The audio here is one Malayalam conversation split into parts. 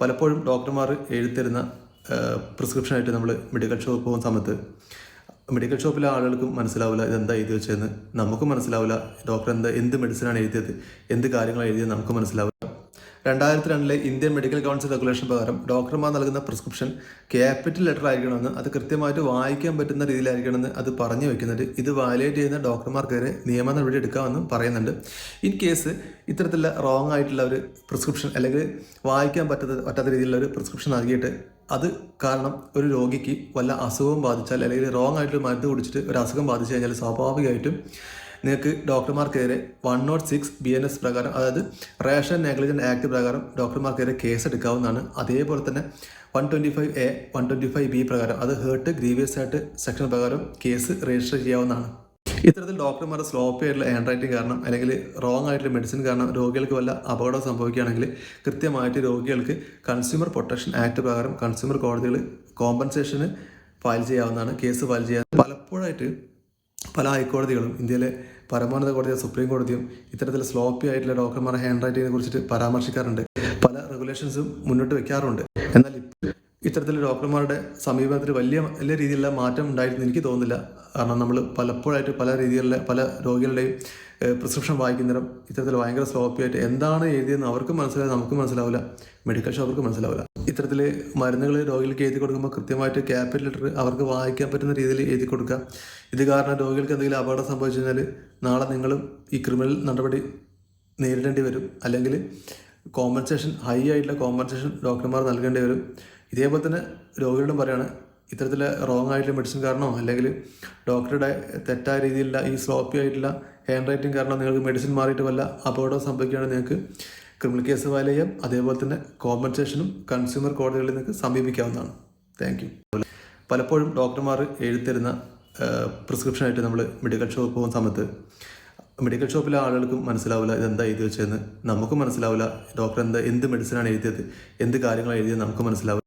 പലപ്പോഴും ഡോക്ടർമാർ എഴുത്തരുന്ന പ്രിസ്ക്രിപ്ഷനായിട്ട് നമ്മൾ മെഡിക്കൽ ഷോപ്പ് പോകുന്ന സമയത്ത് മെഡിക്കൽ ഷോപ്പിലെ ആളുകൾക്കും മനസ്സിലാവില്ല ഇതെന്താ എഴുതി വെച്ചതെന്ന്. നമുക്കും മനസ്സിലാവില്ല ഡോക്ടർ എന്താ എന്ത് മെഡിസിനാണ് എഴുതിയത് എന്ത് കാര്യങ്ങളാണ് എഴുതിയത് നമുക്ക് മനസ്സിലാവില്ല. രണ്ടായിരത്തി രണ്ടിലെ ഇന്ത്യൻ മെഡിക്കൽ കൗൺസിൽ റെഗുലേഷൻ പ്രകാരം ഡോക്ടർമാർ നൽകുന്ന പ്രിസ്ക്രിപ്ഷൻ ക്യാപിറ്റൽ ലെറ്റർ ആയിരിക്കണമെന്ന് അത് കൃത്യമായിട്ട് വായിക്കാൻ പറ്റുന്ന രീതിയിലായിരിക്കണമെന്ന് അത് പറഞ്ഞു വെക്കുന്നുണ്ട് ഇത് വയലേറ്റ് ചെയ്യുന്ന ഡോക്ടർമാർക്കെതിരെ നിയമ നടപടി എടുക്കാമെന്നും പറയുന്നുണ്ട്. ഇൻ കേസ് ഇത്തരത്തിലുള്ള റോങ് ആയിട്ടുള്ള ഒരു പ്രിസ്ക്രിപ്ഷൻ അല്ലെങ്കിൽ വായിക്കാൻ പറ്റാത്ത പറ്റാത്ത രീതിയിലുള്ള ഒരു പ്രിസ്ക്രിപ്ഷൻ നൽകിയിട്ട് അത് കാരണം ഒരു രോഗിക്ക് വല്ല അസുഖവും ബാധിച്ചാൽ അല്ലെങ്കിൽ റോങ് ആയിട്ടൊരു മരുന്ന് കുടിച്ചിട്ട് ഒരു അസുഖം ബാധിച്ചു കഴിഞ്ഞാൽ സ്വാഭാവികമായിട്ടും നിങ്ങൾക്ക് ഡോക്ടർമാർക്കെതിരെ one naught six B N S പ്രകാരം അതായത് റേഷൻ നെഗ്ലിജന്റ് ആക്ട് പ്രകാരം ഡോക്ടർമാർക്കെതിരെ കേസ് എടുക്കാവുന്നതാണ് അതേപോലെ തന്നെ one twenty five A one twenty five B പ്രകാരം അത് ഹേർട്ട് ഗ്രീവിയസ് ആയിട്ട് സെക്ഷൻ പ്രകാരം കേസ് രജിസ്റ്റർ ചെയ്യാവുന്നതാണ്. ഇത്തരത്തിൽ ഡോക്ടർമാരുടെ സ്ലോപ്പി ആയിട്ടുള്ള ഹാൻഡ് റൈറ്റിംഗ് കാരണം അല്ലെങ്കിൽ റോങ് ആയിട്ടുള്ള മെഡിസിൻ കാരണം രോഗികൾക്ക് വല്ല അപകടം സംഭവിക്കുകയാണെങ്കിൽ കൃത്യമായിട്ട് രോഗികൾക്ക് കൺസ്യൂമർ പ്രൊട്ടക്ഷൻ ആക്ട് പ്രകാരം കൺസ്യൂമർ കോടതികൾ കോമ്പൻസേഷന് ഫയൽ ചെയ്യാവുന്നതാണ് കേസ് ഫയൽ ചെയ്യാൻ പലപ്പോഴായിട്ട് പല ഹൈക്കോടതികളും ഇന്ത്യയിലെ പരമോന്നത കോടതിയും സുപ്രീം കോടതിയും ഇത്തരത്തിൽ സ്ലോപ്പി ആയിട്ടുള്ള ഡോക്ടർമാരുടെ ഹാൻഡ് റൈറ്റിങ്ങിനെ കുറിച്ചിട്ട് പരാമർശിക്കാറുണ്ട്. പല റെഗുലേഷൻസും മുന്നോട്ട് വെക്കാറുണ്ട്. എന്നാൽ ഇത്തരത്തിൽ ഡോക്ടർമാരുടെ സമീപനത്തിൽ വലിയ വലിയ രീതിയിലുള്ള മാറ്റം ഉണ്ടായിരുന്നു എനിക്ക് തോന്നുന്നില്ല. കാരണം നമ്മൾ പലപ്പോഴായിട്ട് പല രീതിയിലുള്ള പല രോഗികളുടെയും പ്രിസ്ക്രിപ്ഷൻ വായിക്കുന്നേരം ഇത്തരത്തിൽ ഭയങ്കര സ്ലോപ്പി ആയിട്ട് എന്താണ് എഴുതിയെന്ന് അവർക്കും മനസ്സിലാവില്ല നമുക്കും മനസ്സിലാവില്ല. മെഡിക്കൽ ഷോപ്പർക്ക് മനസ്സിലാവില്ല. ഇത്തരത്തിൽ മരുന്നുകൾ രോഗികൾക്ക് എഴുതി കൊടുക്കുമ്പോൾ കൃത്യമായിട്ട് ക്യാപിറ്റൽ ലെറ്റർ അവർക്ക് വായിക്കാൻ പറ്റുന്ന രീതിയിൽ എഴുതി കൊടുക്കുക. ഇത് കാരണം രോഗികൾക്ക് എന്തെങ്കിലും അപകടം സംഭവിച്ചു കഴിഞ്ഞാൽ നാളെ നിങ്ങളും ഈ ക്രിമിനൽ നടപടി നേരിടേണ്ടി വരും. അല്ലെങ്കിൽ കോമ്പൻസേഷൻ ഹൈ ആയിട്ടുള്ള കോമ്പൻസേഷൻ ഡോക്ടർമാർ നൽകേണ്ടി വരും. ഇതേപോലെ തന്നെ രോഗികളോടും പറയാണ് ഇത്തരത്തിലെ റോങ് ആയിട്ടുള്ള മെഡിസിൻ കാരണമോ അല്ലെങ്കിൽ ഡോക്ടറുടെ തെറ്റായ രീതിയിലുള്ള ഈ സ്ലോപ്പി ആയിട്ടുള്ള ഹാൻഡ് റൈറ്റിംഗ് കാരണം നിങ്ങൾക്ക് മെഡിസിൻ മാറിയിട്ട് വല്ല അപകടം സംഭവിക്കുകയാണെങ്കിൽ നിങ്ങൾക്ക് ക്രിമിനൽ കേസ് ഫയൽ ചെയ്യാം അതേപോലെ തന്നെ കോമ്പൻസേഷനും കൺസ്യൂമർ കോടതികളിൽ നിങ്ങൾക്ക് സമീപിക്കാവുന്നതാണ്. താങ്ക് യു പലപ്പോഴും ഡോക്ടർമാർ എഴുത്തരുന്ന പ്രിസ്ക്രിപ്ഷനായിട്ട് നമ്മൾ മെഡിക്കൽ ഷോപ്പ് പോകുന്ന സമയത്ത് മെഡിക്കൽ ഷോപ്പിലെ ആളുകൾക്കും മനസ്സിലാവില്ല ഇതെന്താ എഴുതി വെച്ചതെന്ന് നമുക്കും മനസ്സിലാവില്ല ഡോക്ടർ എന്താ എന്ത് മെഡിസിനാണ് എഴുതിയത് എന്ത് കാര്യങ്ങളാണ് എഴുതിയത് നമുക്ക് മനസ്സിലാവില്ല.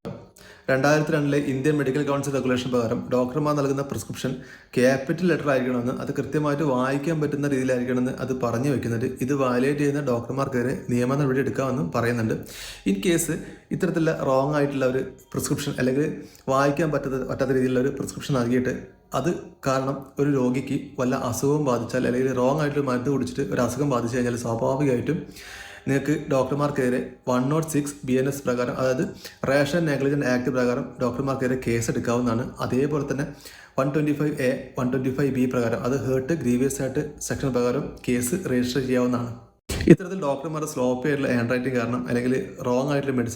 രണ്ടായിരത്തി രണ്ടിലെ ഇന്ത്യൻ മെഡിക്കൽ കൗൺസിൽ റെഗുലേഷൻ പ്രകാരം ഡോക്ടർമാർ നൽകുന്ന പ്രിസ്ക്രിപ്ഷൻ ക്യാപിറ്റൽ ലെറ്റർ ആയിരിക്കണമെന്ന് അത് കൃത്യമായിട്ട് വായിക്കാൻ പറ്റുന്ന രീതിയിലായിരിക്കണമെന്ന് അത് പറഞ്ഞു വെക്കുന്നുണ്ട് ഇത് വയലേറ്റ് ചെയ്യുന്ന ഡോക്ടർമാർക്കെതിരെ നിയമ നടപടി എടുക്കാമെന്നും പറയുന്നുണ്ട്. ഇൻ കേസ് ഇത്തരത്തിലുള്ള റോങ് ആയിട്ടുള്ള ഒരു പ്രിസ്ക്രിപ്ഷൻ അല്ലെങ്കിൽ വായിക്കാൻ പറ്റാത്ത പറ്റാത്ത രീതിയിലുള്ള ഒരു പ്രിസ്ക്രിപ്ഷൻ നൽകിയിട്ട് അത് കാരണം ഒരു രോഗിക്ക് വല്ല അസുഖവും ബാധിച്ചാൽ അല്ലെങ്കിൽ റോങ് ആയിട്ടൊരു മരുന്ന് കുടിച്ചിട്ട് ഒരു അസുഖം ബാധിച്ചു കഴിഞ്ഞാൽ സ്വാഭാവികമായിട്ടും നിങ്ങൾക്ക് ഡോക്ടർമാർക്കെതിരെ one naught six B N S പ്രകാരം അതായത് റേഷൻ നെഗ്ലിജന്റ് ആക്ട് പ്രകാരം ഡോക്ടർമാർക്കെതിരെ കേസ് എടുക്കാവുന്നതാണ് അതേപോലെ തന്നെ one twenty five A one twenty five B പ്രകാരം അത് ഹേർട്ട് ഗ്രീവിയസ് ആയിട്ട് സെക്ഷൻ പ്രകാരം കേസ് രജിസ്റ്റർ ചെയ്യാവുന്നതാണ്. ഇത്തരത്തിൽ ഡോക്ടർമാരുടെ സ്ലോപ്പി ആയിട്ടുള്ള ഹാൻഡ് റൈറ്റിംഗ് കാരണം അല്ലെങ്കിൽ റോങ് ആയിട്ടുള്ള മെഡിസിൻ